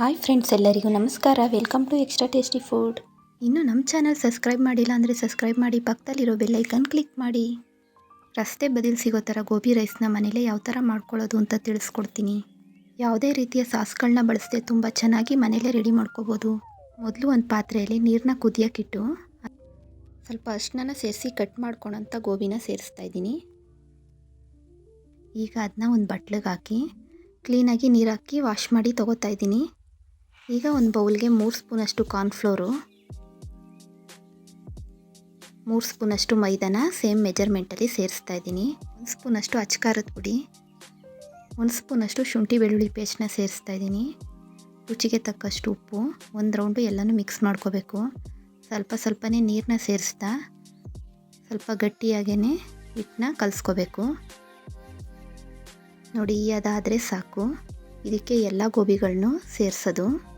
Hi friends, ಎಲ್ಲರಿಗೂ ನಮಸ್ಕಾರ. Welcome to extra tasty food ಇನ್ನೂ ನಮ್ಮ ಚಾನಲ್ ಸಬ್ಸ್ಕ್ರೈಬ್ ಮಾಡಿಲ್ಲ ಅಂದರೆ ಸಬ್ಸ್ಕ್ರೈಬ್ ಮಾಡಿ, ಪಕ್ಕದಲ್ಲಿರೋ ಬೆಲ್ಲೈಕನ್ ಕ್ಲಿಕ್ ಮಾಡಿ. ರಸ್ತೆ ಬದಲು ಸಿಗೋ ಥರ ಗೋಬಿ ರೈಸ್ನ ಮನೇಲೇ ಯಾವ ಥರ ಮಾಡ್ಕೊಳ್ಳೋದು ಅಂತ ತಿಳಿಸ್ಕೊಡ್ತೀನಿ. ಯಾವುದೇ ರೀತಿಯ ಸಾಸ್ಗಳನ್ನ ಬಳಸದೆ ತುಂಬ ಚೆನ್ನಾಗಿ ಮನೇಲೇ ರೆಡಿ ಮಾಡ್ಕೋಬೋದು. ಮೊದಲು ಒಂದು ಪಾತ್ರೆಯಲ್ಲಿ ನೀರನ್ನ ಕುದಿಯೋಕ್ಕಿಟ್ಟು, ಸ್ವಲ್ಪ ಅಷ್ಟನ್ನ ಸೇರಿಸಿ ಕಟ್ ಮಾಡ್ಕೊಳಂಥ ಗೋಬಿನ ಸೇರಿಸ್ತಾ ಇದ್ದೀನಿ. ಈಗ ಅದನ್ನ ಒಂದು ಬಟ್ಲಿಗೆ ಹಾಕಿ ಕ್ಲೀನಾಗಿ ನೀರು ಹಾಕಿ ವಾಶ್ ಮಾಡಿ ತೊಗೋತಾ ಇದ್ದೀನಿ. ಈಗ ಒಂದು ಬೌಲ್ಗೆ ಮೂರು ಸ್ಪೂನಷ್ಟು ಕಾರ್ನ್ಫ್ಲೋರು, ಮೂರು ಸ್ಪೂನಷ್ಟು ಮೈದಾನ ಸೇಮ್ ಮೆಜರ್ಮೆಂಟಲ್ಲಿ ಸೇರಿಸ್ತಾ ಇದ್ದೀನಿ. ಒಂದು ಸ್ಪೂನಷ್ಟು ಅಚ್ಕಾರದ ಪುಡಿ, ಒಂದು ಸ್ಪೂನಷ್ಟು ಶುಂಠಿ ಬೆಳ್ಳುಳ್ಳಿ ಪೇಸ್ಟ್ನ ಸೇರಿಸ್ತಾ ಇದ್ದೀನಿ. ರುಚಿಗೆ ತಕ್ಕಷ್ಟು ಉಪ್ಪು, ಒಂದು ರೌಂಡು ಎಲ್ಲನೂ ಮಿಕ್ಸ್ ಮಾಡ್ಕೋಬೇಕು. ಸ್ವಲ್ಪ ಸ್ವಲ್ಪನೇ ನೀರನ್ನ ಸೇರಿಸ್ತಾ, ಸ್ವಲ್ಪ ಗಟ್ಟಿಯಾಗೇ ಹಿಟ್ಟನ್ನ ಕಲಿಸ್ಕೋಬೇಕು. ನೋಡಿ ಅದಾದರೆ ಸಾಕು. ಇದಕ್ಕೆ ಎಲ್ಲ ಗೋಬಿಗಳನ್ನೂ ಸೇರಿಸೋದು.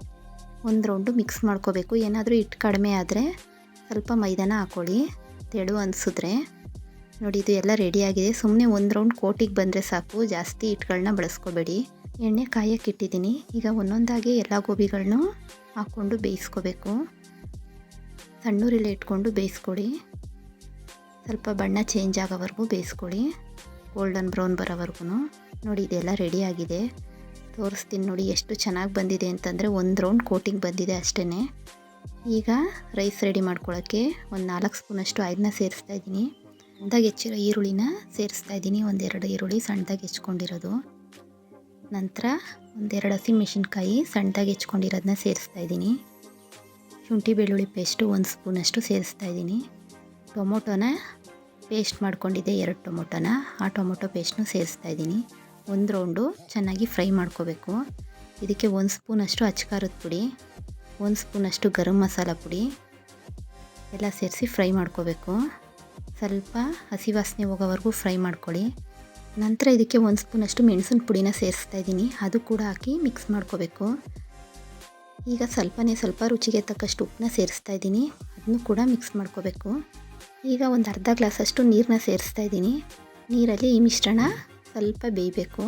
ಒಂದು ರೌಂಡು ಮಿಕ್ಸ್ ಮಾಡ್ಕೋಬೇಕು. ಏನಾದರೂ ಹಿಟ್ಟು ಕಡಿಮೆ ಆದರೆ ಸ್ವಲ್ಪ ಮೈದಾನ ಹಾಕ್ಕೊಳ್ಳಿ ತೆಳು ಅನಿಸಿದ್ರೆ. ನೋಡಿ, ಇದು ಎಲ್ಲ ರೆಡಿಯಾಗಿದೆ ಸುಮ್ಮನೆ ಒಂದು ರೌಂಡ್ ಕೋಟಿಗೆ ಬಂದರೆ ಸಾಕು. ಜಾಸ್ತಿ ಹಿಟ್ಗಳನ್ನ ಬಳಸ್ಕೋಬೇಡಿ. ಎಣ್ಣೆ ಕಾಯಕ್ಕೆ ಇಟ್ಟಿದ್ದೀನಿ. ಈಗ ಒಂದೊಂದಾಗಿ ಎಲ್ಲ ಗೋಬಿಗಳನ್ನು ಹಾಕ್ಕೊಂಡು ಬೇಯಿಸ್ಕೋಬೇಕು. ಸಣ್ಣೂರಿಲೆ ಇಟ್ಕೊಂಡು ಬೇಯಿಸ್ಕೊಡಿ. ಸ್ವಲ್ಪ ಬಣ್ಣ ಚೇಂಜ್ ಆಗೋವರೆಗೂ ಬೇಯಿಸ್ಕೊಳ್ಳಿ ಗೋಲ್ಡನ್ ಬ್ರೌನ್ ಬರೋವರೆಗೂ ನೋಡಿ, ಇದೆಲ್ಲ ರೆಡಿಯಾಗಿದೆ ತೋರಿಸ್ತೀನಿ ನೋಡಿ ಎಷ್ಟು ಚೆನ್ನಾಗಿ ಬಂದಿದೆ ಅಂತಂದರೆ ಒಂದು ರೌಂಡ್ ಕೋಟಿಂಗ್ ಬಂದಿದೆ ಅಷ್ಟೇ ಈಗ ರೈಸ್ ರೆಡಿ ಮಾಡ್ಕೊಳ್ಳೋಕ್ಕೆ ಒಂದು ನಾಲ್ಕು ಸ್ಪೂನಷ್ಟು ಆಯಿಲ್ನ ಸೇರಿಸ್ತಾ ಇದ್ದೀನಿ. ಸಣ್ಣದಾಗಿ ಹೆಚ್ಚಿರೋ ಈರುಳ್ಳಿನ ಸೇರಿಸ್ತಾ ಇದ್ದೀನಿ, ಒಂದೆರಡು ಈರುಳ್ಳಿ ಸಣ್ಣದಾಗಿ ಹೆಚ್ಕೊಂಡಿರೋದು. ನಂತರ ಒಂದೆರಡು ಹಸಿ ಮೆಣಸಿನ್ಕಾಯಿ ಸಣ್ಣದಾಗಿ ಹೆಚ್ಕೊಂಡಿರೋದನ್ನ ಸೇರಿಸ್ತಾ ಇದ್ದೀನಿ. ಶುಂಠಿ ಬೆಳ್ಳುಳ್ಳಿ ಪೇಸ್ಟು ಒಂದು ಸ್ಪೂನಷ್ಟು ಸೇರಿಸ್ತಾ ಇದ್ದೀನಿ. ಟೊಮೊಟೊನ ಪೇಸ್ಟ್ ಮಾಡ್ಕೊಂಡಿದ್ದೆ ಎರಡು ಟೊಮೊಟೊನ, ಆ ಟೊಮೊಟೊ ಪೇಸ್ಟ್ನೂ ಸೇರಿಸ್ತಾ ಇದ್ದೀನಿ. ಒಂದು ರೌಂಡು ಚೆನ್ನಾಗಿ ಫ್ರೈ ಮಾಡ್ಕೋಬೇಕು. ಇದಕ್ಕೆ ಒಂದು ಸ್ಪೂನಷ್ಟು ಅಚ್ಕಾರದ ಪುಡಿ, ಒಂದು ಸ್ಪೂನಷ್ಟು ಗರಂ ಮಸಾಲ ಪುಡಿ, ಎಲ್ಲ ಸೇರಿಸಿ ಫ್ರೈ ಮಾಡ್ಕೋಬೇಕು. ಸ್ವಲ್ಪ ಹಸಿ ವಾಸನೆ ಹೋಗೋವರೆಗೂ ಫ್ರೈ ಮಾಡ್ಕೊಳ್ಳಿ. ನಂತರ ಇದಕ್ಕೆ ಒಂದು ಸ್ಪೂನಷ್ಟು ಮೆಣಸಿನ ಪುಡಿನ ಸೇರಿಸ್ತಾ ಇದ್ದೀನಿ. ಅದು ಕೂಡ ಹಾಕಿ ಮಿಕ್ಸ್ ಮಾಡ್ಕೋಬೇಕು. ಈಗ ಸ್ವಲ್ಪನೇ ಸ್ವಲ್ಪ ರುಚಿಗೆ ತಕ್ಕಷ್ಟು ಉಪ್ಪನ್ನ ಸೇರಿಸ್ತಾ ಇದ್ದೀನಿ. ಅದನ್ನು ಕೂಡ ಮಿಕ್ಸ್ ಮಾಡ್ಕೋಬೇಕು. ಈಗ ಒಂದು ಅರ್ಧ ಗ್ಲಾಸಷ್ಟು ನೀರನ್ನ ಸೇರಿಸ್ತಾ ಇದ್ದೀನಿ. ನೀರಲ್ಲಿ ಈ ಮಿಶ್ರಣ ಸ್ವಲ್ಪ ಬೇಯಬೇಕು.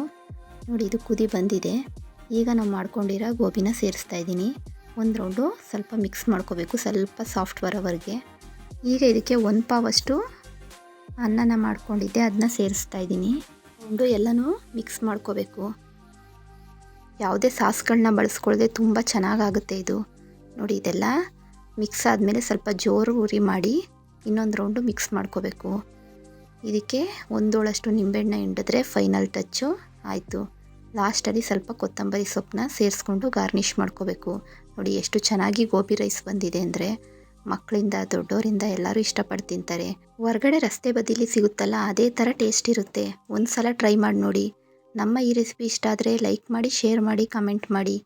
ನೋಡಿ, ಇದು ಕುದಿ ಬಂದಿದೆ. ಈಗ ನಾವು ಮಾಡ್ಕೊಂಡಿರೋ ಗೋಬಿನ ಸೇರಿಸ್ತಾ ಇದ್ದೀನಿ. ಒಂದು ರೌಂಡು ಸ್ವಲ್ಪ ಮಿಕ್ಸ್ ಮಾಡ್ಕೋಬೇಕು, ಸ್ವಲ್ಪ ಸಾಫ್ಟ್ ಬರೋವರೆಗೆ. ಈಗ ಇದಕ್ಕೆ ಒಂದು ಪಾವಷ್ಟು ಅನ್ನನ ಮಾಡ್ಕೊಂಡಿದ್ದೆ ಅದನ್ನ ಸೇರಿಸ್ತಾ ಇದ್ದೀನಿ. ಒಂದು ಎಲ್ಲನೂ ಮಿಕ್ಸ್ ಮಾಡ್ಕೋಬೇಕು. ಯಾವುದೇ ಸಾಸ್ಗಳನ್ನ ಬಳಸ್ಕೊಳ್ಳದೆ ತುಂಬ ಚೆನ್ನಾಗಾಗುತ್ತೆ ಇದು. ನೋಡಿ, ಇದೆಲ್ಲ ಮಿಕ್ಸ್ ಆದಮೇಲೆ ಸ್ವಲ್ಪ ಜೋರು ಉರಿ ಮಾಡಿ ಇನ್ನೊಂದು ರೌಂಡು ಮಿಕ್ಸ್ ಮಾಡ್ಕೋಬೇಕು. ಇದಕ್ಕೆ ಒಂದೋಳಷ್ಟು ನಿಂಬೆಹಣ್ಣು ಹಿಂಡಿದ್ರೆ ಫೈನಲ್ ಟಚ್ಚು ಆಯಿತು. ಲಾಸ್ಟಲ್ಲಿ ಸ್ವಲ್ಪ ಕೊತ್ತಂಬರಿ ಸೊಪ್ಪನ್ನ ಸೇರಿಸ್ಕೊಂಡು ಗಾರ್ನಿಷ್ ಮಾಡ್ಕೋಬೇಕು. ನೋಡಿ ಎಷ್ಟು ಚೆನ್ನಾಗಿ ಗೋಬಿ ರೈಸ್ ಬಂದಿದೆ ಅಂದರೆ ಮಕ್ಕಳಿಂದ ದೊಡ್ಡವರಿಂದ ಎಲ್ಲರೂ ಇಷ್ಟಪಟ್ಟು ತಿಂತಾರೆ. ಹೊರಗಡೆ ರಸ್ತೆ ಬದಿಲಿ ಸಿಗುತ್ತಲ್ಲ, ಅದೇ ಥರ ಟೇಸ್ಟ್ ಇರುತ್ತೆ. ಒಂದು ಸಲ ಟ್ರೈ ಮಾಡಿ ನೋಡಿ. ನಮ್ಮ ಈ ರೆಸಿಪಿ ಇಷ್ಟ ಆದರೆ ಲೈಕ್ ಮಾಡಿ ಶೇರ್ ಮಾಡಿ ಕಮೆಂಟ್ ಮಾಡಿ.